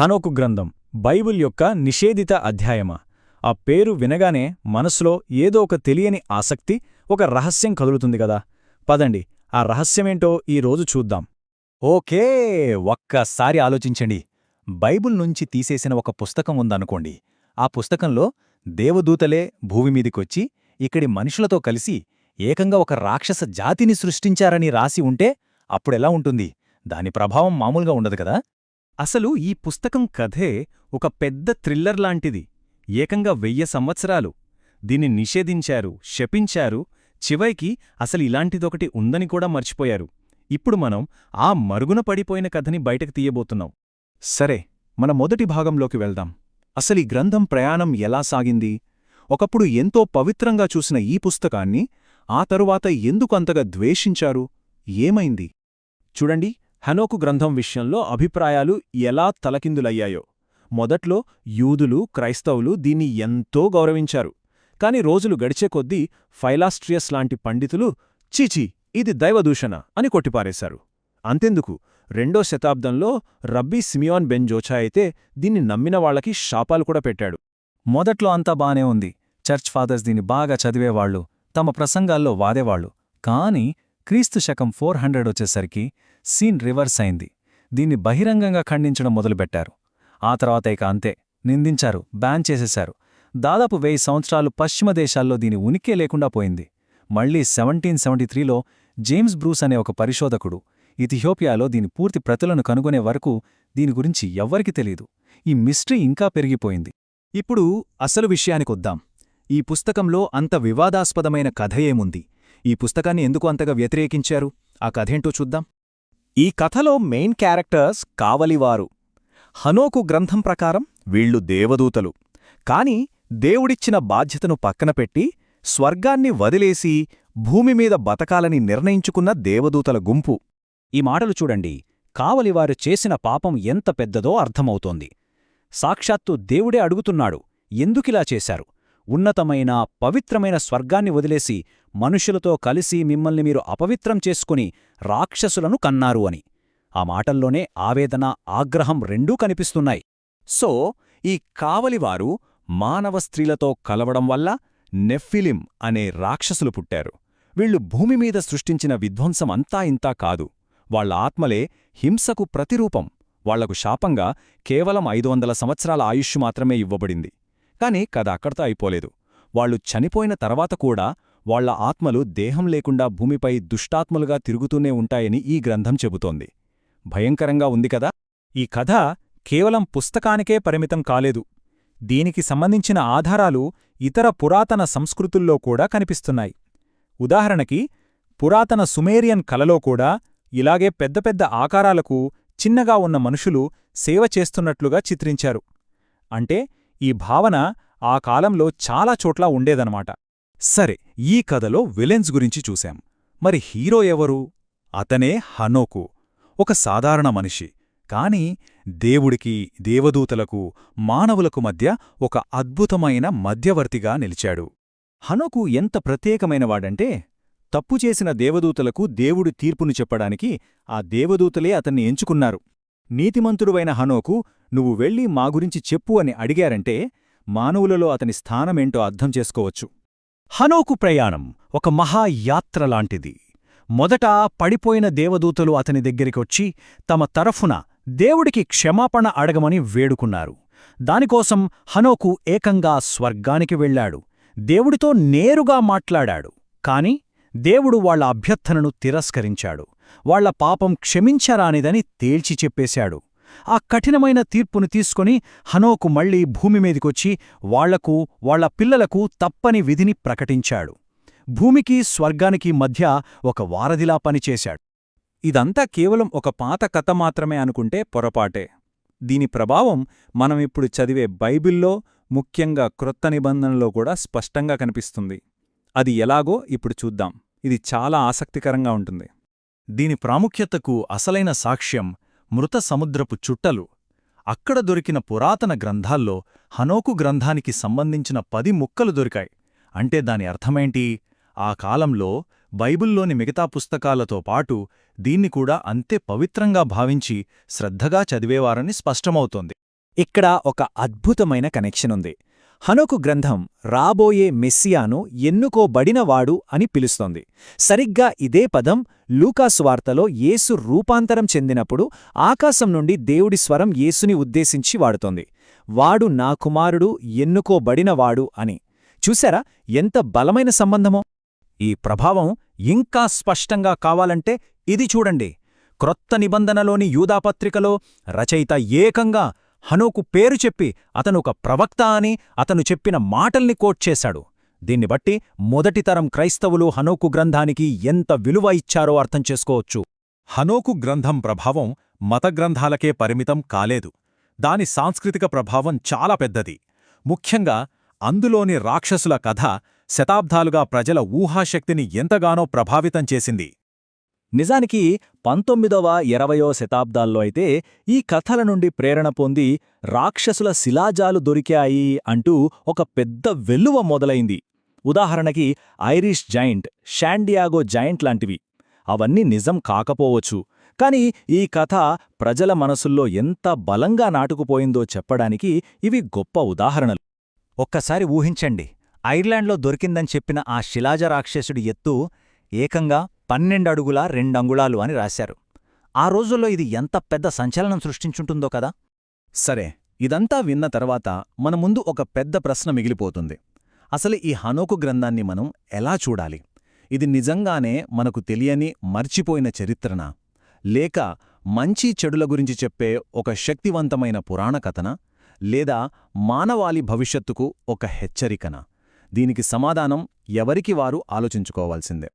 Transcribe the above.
హనోకు గ్రంథం బైబిల్ యొక్క నిషేధిత అధ్యాయమా? ఆ పేరు వినగానే మనసులో ఏదో ఒక తెలియని ఆసక్తి ఒక రహస్యం కదులుతుంది గదా? పదండి ఆ రహస్యమేంటో ఈ రోజు చూద్దాం. ఓకే ఒక్కసారి ఆలోచించండి. బైబుల్ నుంచి తీసేసిన ఒక పుస్తకం ఉందనుకోండి. ఆ పుస్తకంలో దేవదూతలే భూమిమీదికొచ్చి ఇక్కడి మనుషులతో కలిసి ఏకంగా ఒక రాక్షస జాతిని సృష్టించారని రాసి ఉంటే అప్పుడెలా ఉంటుంది? దాని ప్రభావం మామూలుగా ఉండదు కదా? అసలు ఈ పుస్తకం కథే ఒక పెద్ద థ్రిల్లర్ లాంటిది. ఏకంగా వెయ్య సంవత్సరాలు. దీన్ని నిషేధించారు శపించారు చివరికి అసలు ఇలాంటిదొకటి ఉందని కూడా మర్చిపోయారు. ఇప్పుడు మనం ఆ మరుగున పడిపోయిన కథని బయటకు తీయబోతున్నాం. సరే మన మొదటి భాగంలోకి వెళ్దాం. అసలీ గ్రంథం ప్రయాణం ఎలా సాగింది? ఒకప్పుడు ఎంతో పవిత్రంగా చూసిన ఈ పుస్తకాన్ని ఆ తరువాత ఎందుకు అంతగా ద్వేషించారు? ఏమైంది? చూడండి. హనోకు గ్రంథం విషయంలో అభిప్రాయాలు ఎలా తలకిందులయ్యాయో. మొదట్లో యూదులు క్రైస్తవులు దీన్ని ఎంతో గౌరవించారు. కాని రోజులు గడిచే కొద్దీ ఫైలాస్ట్రియస్ లాంటి పండితులు చీచీ ఇది దైవదూషణ అని కొట్టిపారేశారు. అంతెందుకు? రెండో శతాబ్దంలో రబ్బీ సిమియాన్ బెన్ అయితే దీన్ని నమ్మిన వాళ్ళకి శాపాలు కూడా పెట్టాడు. మొదట్లో అంతా బానే ఉంది. చర్చ్ ఫాదర్స్ దీన్ని బాగా చదివేవాళ్ళు తమ ప్రసంగాల్లో వాదేవాళ్ళు కాని క్రీస్తు శకం ఫోర్ హండ్రెడ్ వచ్చేసరికి సీన్ రివర్స్ అయింది. దీన్ని బహిరంగంగా ఖండించడం మొదలుపెట్టారు. ఆ తర్వాత ఇక అంతే నిందించారు బ్యాన్ చేసేశారు. దాదాపు వెయ్యి సంవత్సరాలు పశ్చిమ దేశాల్లో దీని ఉనికే లేకుండా పోయింది. మళ్ళీ సెవెంటీన్ సెవెంటీ త్రీలో జేమ్స్ బ్రూస్ అనే ఒక పరిశోధకుడు ఇథియోపియాలో దీని పూర్తి ప్రతులను కనుగొనే వరకు దీని గురించి ఎవ్వరికి తెలీదు. ఈ మిస్టరీ ఇంకా పెరిగిపోయింది. ఇప్పుడు అసలు విషయానికొద్దాం. ఈ పుస్తకంలో అంత వివాదాస్పదమైన కథ ఏముంది? ఈ పుస్తకాన్ని ఎందుకు అంతగా వ్యతిరేకించారు? ఆ కథేంటో చూద్దాం. ఈ కథలో మెయిన్ క్యారెక్టర్స్ కావలివారు. హనోకు గ్రంథం ప్రకారం వీళ్ళు దేవదూతలు. కాని దేవుడిచ్చిన బాధ్యతను పక్కనపెట్టి స్వర్గాన్ని వదిలేసి భూమిమీద బతకాలని నిర్ణయించుకున్న దేవదూతల గుంపు. ఈ మాటలు చూడండి. కావలివారు చేసిన పాపం ఎంత పెద్దదో అర్థమవుతోంది. సాక్షాత్తు దేవుడే అడుగుతున్నాడు ఎందుకిలా చేశారు? ఉన్నతమైన పవిత్రమైన స్వర్గాన్ని వదిలేసి మనుషులతో కలిసి మిమ్మల్ని మీరు అపవిత్రం చేసుకుని రాక్షసులను కన్నారు అని. ఆ మాటల్లోనే ఆవేదన ఆగ్రహం రెండూ కనిపిస్తున్నాయి. సో ఈ కావలివారు మానవ స్త్రీలతో కలవడం వల్ల నెఫ్ఫిలిం అనే రాక్షసులు పుట్టారు. వీళ్ళు భూమిమీద సృష్టించిన విధ్వంసం అంతా ఇంతా కాదు. వాళ్ళ ఆత్మలే హింసకు ప్రతిరూపం. వాళ్ళకు శాపంగా కేవలం ఐదు వందల సంవత్సరాల ఆయుష్షు మాత్రమే ఇవ్వబడింది. కాని కథ అక్కడితో అయిపోలేదు. వాళ్ళు చనిపోయిన తర్వాత కూడా వాళ్ళ ఆత్మలు దేహం లేకుండా భూమిపై దుష్టాత్మలుగా తిరుగుతూనే ఉంటాయని ఈ గ్రంథం చెబుతోంది. భయంకరంగా ఉంది కదా? ఈ కథ కేవలం పుస్తకానికే పరిమితం కాలేదు. దీనికి సంబంధించిన ఆధారాలు ఇతర పురాతన సంస్కృతుల్లో కూడా కనిపిస్తున్నాయి. ఉదాహరణకి పురాతన సుమేరియన్ కలలో కూడా ఇలాగే పెద్ద పెద్ద ఆకారాలకు చిన్నగా ఉన్న మనుషులు సేవ చేస్తున్నట్లుగా చిత్రించారు. అంటే ఈ భావన ఆ కాలంలో చాలా చోట్ల ఉండేదనమాట సరే ఈ కథలో విలెన్స్ గురించి చూశాం. మరి హీరో ఎవరు? అతనే హనోకు ఒక సాధారణ మనిషి. కాని దేవుడికి దేవదూతలకు మానవులకు మధ్య ఒక అద్భుతమైన మధ్యవర్తిగా నిలిచాడు. హనోకు ఎంత ప్రత్యేకమైనవాడంటే తప్పు చేసిన దేవదూతలకు దేవుడు తీర్పును చెప్పడానికి ఆ దేవదూతలే అతన్ని ఎంచుకున్నారు. నీతిమంతుడువైన హనోకు నువ్వు వెళ్ళి మా గురించి చెప్పు అని అడిగారంటే మానవులలో అతని స్థానమేంటో అర్థం చేసుకోవచ్చు. హనోకు ప్రయాణం ఒక మహాయాత్రలాంటిది మొదట పడిపోయిన దేవదూతలు అతని దగ్గరికొచ్చి తమ తరఫున దేవుడికి క్షమాపణ అడగమని వేడుకున్నారు. దానికోసం హనోకు ఏకంగా స్వర్గానికి వెళ్ళాడు దేవుడితో నేరుగా మాట్లాడాడు. కాని దేవుడు వాళ్ళ అభ్యర్థనను తిరస్కరించాడు. వాళ్ళ పాపం క్షమించరానిదని తేల్చి చెప్పేశాడు. ఆ కఠినమైన తీర్పును తీసుకొని హనోకు మళ్ళీ భూమిమీదికొచ్చి వాళ్ళకు వాళ్ళ పిల్లలకు తప్పని విధిని ప్రకటించాడు. భూమికి స్వర్గానికి మధ్య ఒక వారధిలా పనిచేశాడు. ఇదంతా కేవలం ఒక పాత కథ మాత్రమే అనుకుంటే పొరపాటే. దీని ప్రభావం మనమిప్పుడు చదివే బైబిల్లో ముఖ్యంగా క్రొత్త నిబంధనలో కూడా స్పష్టంగా కనిపిస్తుంది. అది ఎలాగో ఇప్పుడు చూద్దాం. ఇది చాలా ఆసక్తికరంగా ఉంటుంది. దీని ప్రాముఖ్యతకు అసలైన సాక్ష్యం మృత సముద్రపు చుట్టలు. అక్కడ దొరికిన పురాతన గ్రంథాల్లో హనోకు గ్రంథానికి సంబంధించిన పది ముక్కలు దొరికాయి. అంటే దాని అర్థమేంటి? ఆ కాలంలో బైబిల్లోని మిగతా పుస్తకాలతో పాటు దీన్ని కూడా అంతే పవిత్రంగా భావించి శ్రద్ధగా చదివేవారని స్పష్టమవుతోంది. ఇక్కడ ఒక అద్భుతమైన కనెక్షన్ ఉంది. హనోకు గ్రంథం రాబోయే మెస్సియాను ఎన్నుకోబడినవాడు అని పిలుస్తోంది. సరిగ్గా ఇదే పదం లూకాసువార్తలో యేసు రూపాంతరం చెందినప్పుడు ఆకాశం నుండి దేవుడి స్వరం యేసుని ఉద్దేశించి వాడుతోంది. వాడు నా కుమారుడు ఎన్నుకోబడినవాడు అని. చూశారా ఎంత బలమైన సంబంధమో? ఈ ప్రభావం ఇంకా స్పష్టంగా కావాలంటే ఇది చూడండి. క్రొత్త నిబంధనలోని యూదాపత్రికలో రచయిత ఏకంగా హనోకు పేరు చెప్పి అతను ఒక ప్రవక్త అని అతను చెప్పిన మాటల్ని కోట్ చేశాడు. దీన్ని బట్టి మొదటి తరం క్రైస్తవులు హనోకు గ్రంథానికి ఎంత విలువ ఇచ్చారో అర్థం చేసుకోవచ్చు. హనోకు గ్రంథం ప్రభావం మత గ్రంథాలకే పరిమితం కాలేదు. దాని సాంస్కృతిక ప్రభావం చాలా పెద్దది. ముఖ్యంగా అందులోని రాక్షసుల కథ శతాబ్దాలుగా ప్రజల ఊహాశక్తిని ఎంతగానో ప్రభావితం చేసింది. నిజానికి పంతొమ్మిదవ ఇరవయో శతాబ్దాల్లో అయితే ఈ కథల నుండి ప్రేరణ పొంది రాక్షసుల శిలాజాలు దొరికాయి అంటూ ఒక పెద్ద వెల్లువ మొదలైంది. ఉదాహరణకి ఐరిష్ జైంట్ షాండియాగో జైంట్ లాంటివి. అవన్నీ నిజం కాకపోవచ్చు. కాని ఈ కథ ప్రజల మనసుల్లో ఎంత బలంగా నాటుకుపోయిందో చెప్పడానికి ఇవి గొప్ప ఉదాహరణలు. ఒక్కసారి ఊహించండి. ఐర్లాండ్లో దొరికిందని చెప్పిన ఆ శిలాజ రాక్షసుడి ఎత్తు ఏకంగా పన్నెండడుగుల రెండంగుళాలు అని రాశారు. ఆ రోజుల్లో ఇది ఎంత పెద్ద సంచలనం సృష్టించుంటుందో కదా? సరే ఇదంతా విన్న తర్వాత మన ముందు ఒక పెద్ద ప్రశ్న మిగిలిపోతుంది. అసలు ఈ హనోకు గ్రంథాన్ని మనం ఎలా చూడాలి? ఇది నిజంగానే మనకు తెలియని మర్చిపోయిన చరిత్రనా? లేక మంచి చెడుల గురించి చెప్పే ఒక శక్తివంతమైన పురాణ కథనా? లేదా మానవాళి భవిష్యత్తుకు ఒక హెచ్చరికనా? దీనికి సమాధానం ఎవరికి వారు ఆలోచించుకోవాల్సిందే.